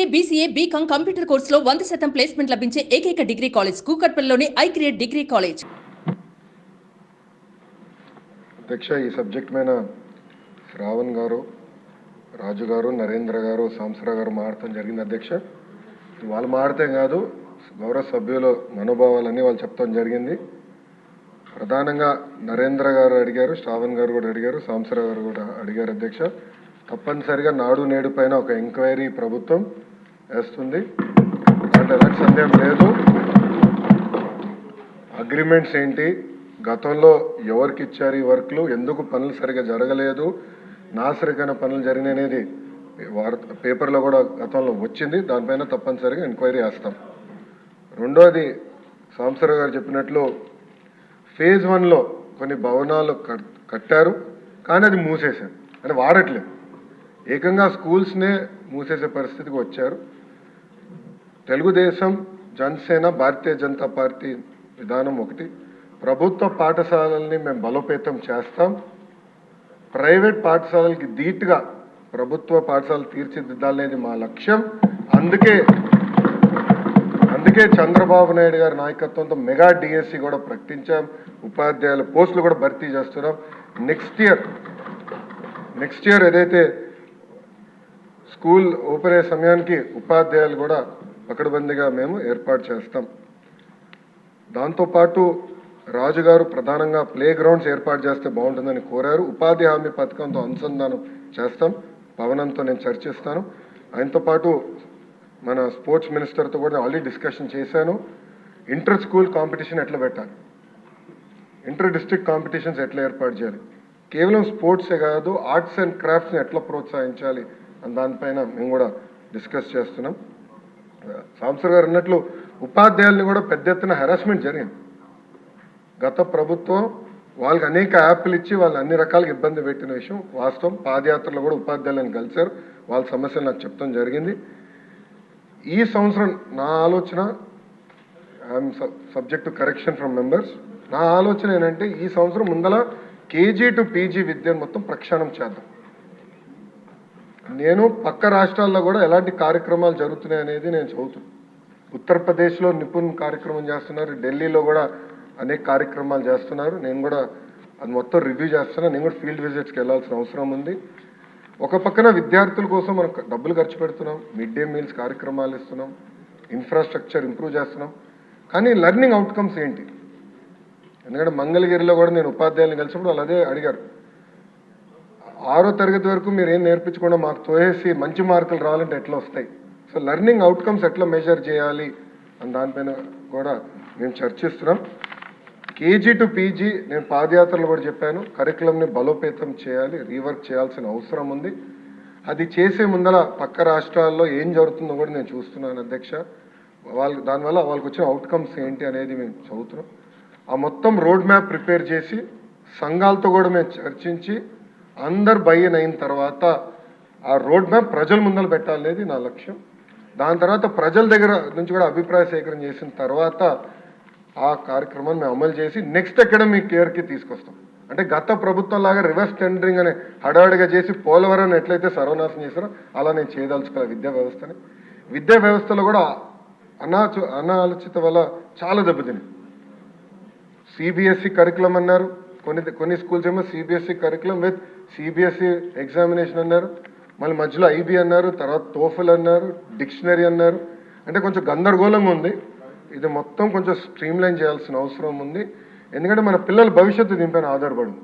MBA BCA BCom computer కోర్సులో వంద శాతం ప్లేస్మెంట్ లభించే ఏకైక డిగ్రీ కాలేజ్ కూకట్పల్లిలోని ఐ క్రియేట్ డిగ్రీ కాలేజ్. అధ్యక్ష ఈ సబ్జెక్ట్ మీద శ్రావణ్ గారు రాజు గారు నరేంద్ర గారు సాంసరా గారు మాడటం జరిగింది అధ్యక్ష. వాళ్ళు మాడితే కాదు గౌరవ సభ్యుల మనోభావాలన్నీ వాళ్ళు చెప్తాం జరిగింది. ప్రధానంగా నరేంద్ర గారు అడిగారు శ్రావణ్ గారు కూడా అడిగారు సాంసరా గారు కూడా అడిగారు అధ్యక్ష. తప్పనిసరిగా నాడు నేడు పైన ఒక ఎంక్వైరీ ప్రభుత్వం వేస్తుంది. అంటే ఎలాంటి సందేహం లేదు. అగ్రిమెంట్స్ ఏంటి? గతంలో ఎవరికి ఇచ్చారు ఈ వర్క్లు ఎందుకు పనులు సరిగా జరగలేదు? నాసరికైన పనులు జరిగిననేది వార్త పేపర్లో కూడా గతంలో వచ్చింది. దానిపైన తప్పనిసరిగా ఎంక్వైరీ వేస్తాం రెండోది సాంసరావు గారు చెప్పినట్లు ఫేజ్ వన్లో కొన్ని భవనాలు కట్- కట్టారు. కానీ అది మూసేశారు. అంటే వాడట్లేదు. ఏకంగా స్కూల్స్నే మూసేసే పరిస్థితికి వచ్చారు. తెలుగుదేశం జనసేన భారతీయ జనతా పార్టీ విధానం ఒకటి. ప్రభుత్వ పాఠశాలల్ని మేము బలోపేతం చేస్తాం. ప్రైవేట్ పాఠశాలలకి ధీటుగా ప్రభుత్వ పాఠశాలలు తీర్చిదిద్దాలనేది మా లక్ష్యం. అందుకే అందుకే చంద్రబాబు నాయుడు గారి నాయకత్వంతో మెగా డిఎస్సి కూడా ప్రకటించాం. ఉపాధ్యాయుల పోస్టులు కూడా భర్తీ చేస్తున్నాం. నెక్స్ట్ ఇయర్ నెక్స్ట్ ఇయర్ ఏదైతే స్కూల్ ఓపెన్ అయ్యే సమయానికి ఉపాధ్యాయులు కూడా పకడ్బందీగా మేము ఏర్పాటు చేస్తాం. దాంతోపాటు రాజుగారు ప్రధానంగా ప్లే గ్రౌండ్స్ ఏర్పాటు చేస్తే బాగుంటుందని కోరారు. ఉపాధి హామీ పథకంతో అనుసంధానం చేస్తాం. పవనంతో నేను చర్చిస్తాను. ఆయనతో పాటు మన స్పోర్ట్స్ మినిస్టర్తో కూడా ఆల్రెడీ డిస్కషన్ చేశాను. ఇంటర్ స్కూల్ కాంపిటీషన్ ఎట్లా పెట్టాలి? ఇంటర్ డిస్ట్రిక్ట్ కాంపిటీషన్స్ ఎట్లా ఏర్పాటు చేయాలి? కేవలం స్పోర్ట్సే కాదు ఆర్ట్స్ అండ్ క్రాఫ్ట్స్ని ఎట్లా ప్రోత్సహించాలి? అని దానిపైన మేము కూడా డిస్కస్ చేస్తున్నాం. సాంసర్ గారు అన్నట్లు ఉపాధ్యాయుల్ని కూడా పెద్ద ఎత్తున హెరాస్మెంట్ జరిగింది. గత ప్రభుత్వం వాళ్ళకి అనేక యాప్లు ఇచ్చి వాళ్ళు అన్ని రకాలుగా ఇబ్బంది పెట్టిన విషయం వాస్తవం. పాదయాత్రలో కూడా ఉపాధ్యాయులను కలిశారు. వాళ్ళ సమస్యలు నాకు చెప్తాం జరిగింది. ఈ సంవత్సరం నా ఆలోచన I'm subject to correction from members నా ఆలోచన ఏంటంటే ఈ సంవత్సరం ముందల కేజీ టు పీజీ విద్యను మొత్తం ప్రక్షాళన చేద్దాం. నేను పక్క రాష్ట్రాల్లో కూడా ఎలాంటి కార్యక్రమాలు జరుగుతున్నాయి అనేది నేను చదువుతున్నాను ఉత్తరప్రదేశ్లో నిపుణ్ కార్యక్రమం చేస్తున్నారు ఢిల్లీలో కూడా అనేక కార్యక్రమాలు చేస్తున్నారు. నేను కూడా అది మొత్తం రివ్యూ చేస్తున్నాను నేను కూడా ఫీల్డ్ విజిట్స్కి వెళ్ళాల్సిన అవసరం ఉంది. ఒక పక్కన విద్యార్థుల కోసం మనం డబ్బులు ఖర్చు పెడుతున్నాం. మిడ్ డే మీల్స్ కార్యక్రమాలు ఇస్తున్నాం. ఇన్ఫ్రాస్ట్రక్చర్ ఇంప్రూవ్ చేస్తున్నాం. కానీ లెర్నింగ్ అవుట్కమ్స్ ఏంటి? ఎందుకంటే మంగళగిరిలో కూడా నేను ఉపాధ్యాయులను కలిసినప్పుడు వాళ్ళు అదే అడిగారు. ఆరో తరగతి వరకు మీరు ఏం నేర్పించకుండా మాకు తోసేసి మంచి మార్కులు రావాలంటే ఎట్లా వస్తాయి? సో లెర్నింగ్ అవుట్కమ్స్ ఎట్లా మెజర్ చేయాలి? అని దానిపైన కూడా మేము చర్చిస్తున్నాం. కేజీ టు పీజీ నేను పాదయాత్రలు కూడా చెప్పాను. కరికులంని బలోపేతం చేయాలి రీవర్క్ చేయాల్సిన అవసరం ఉంది. అది చేసే ముందర పక్క రాష్ట్రాల్లో ఏం జరుగుతుందో కూడా నేను చూస్తున్నాను అధ్యక్ష. వాళ్ళకి దానివల్ల వాళ్ళకి వచ్చిన అవుట్కమ్స్ ఏంటి అనేది మేము చదువుతున్నాం. ఆ మొత్తం రోడ్ మ్యాప్ ప్రిపేర్ చేసి సంఘాలతో కూడా మేము చర్చించి అందరు బయ్యన్ అయిన తర్వాత ఆ రోడ్ మ్యాప్ ప్రజల ముందర పెట్టాలనేది నా లక్ష్యం. దాని తర్వాత ప్రజల దగ్గర నుంచి కూడా అభిప్రాయ సేకరణ చేసిన తర్వాత ఆ కార్యక్రమాన్ని మేము అమలు చేసి నెక్స్ట్ అకాడమిక్ ఇయర్కి తీసుకొస్తాం. అంటే గత ప్రభుత్వం లాగా రివర్స్ టెండరింగ్ అనే హడావిడిగా చేసి పోలవరం ఎట్లయితే సర్వనాశం చేశారో అలా నేను చేయదలుచుకోవాలి విద్యా వ్యవస్థని. విద్యా వ్యవస్థలో కూడా అనాచు అనాలోచిత వల్ల చాలా దెబ్బతిని సిబిఎస్ఈ కరికులం అన్నారు. కొన్ని కొన్ని స్కూల్స్ ఏమో CBSE curriculum with CBSE examination అన్నారు. మళ్ళీ మధ్యలో ఐబీ అన్నారు తర్వాత టోఫల్ అన్నారు డిక్షనరీ అన్నారు. అంటే కొంచెం గందరగోళంగా ఉంది. ఇది మొత్తం కొంచెం స్ట్రీమ్ లైన్ చేయాల్సిన అవసరం ఉంది. ఎందుకంటే మన పిల్లల భవిష్యత్తు దీనిపైన ఆధారపడింది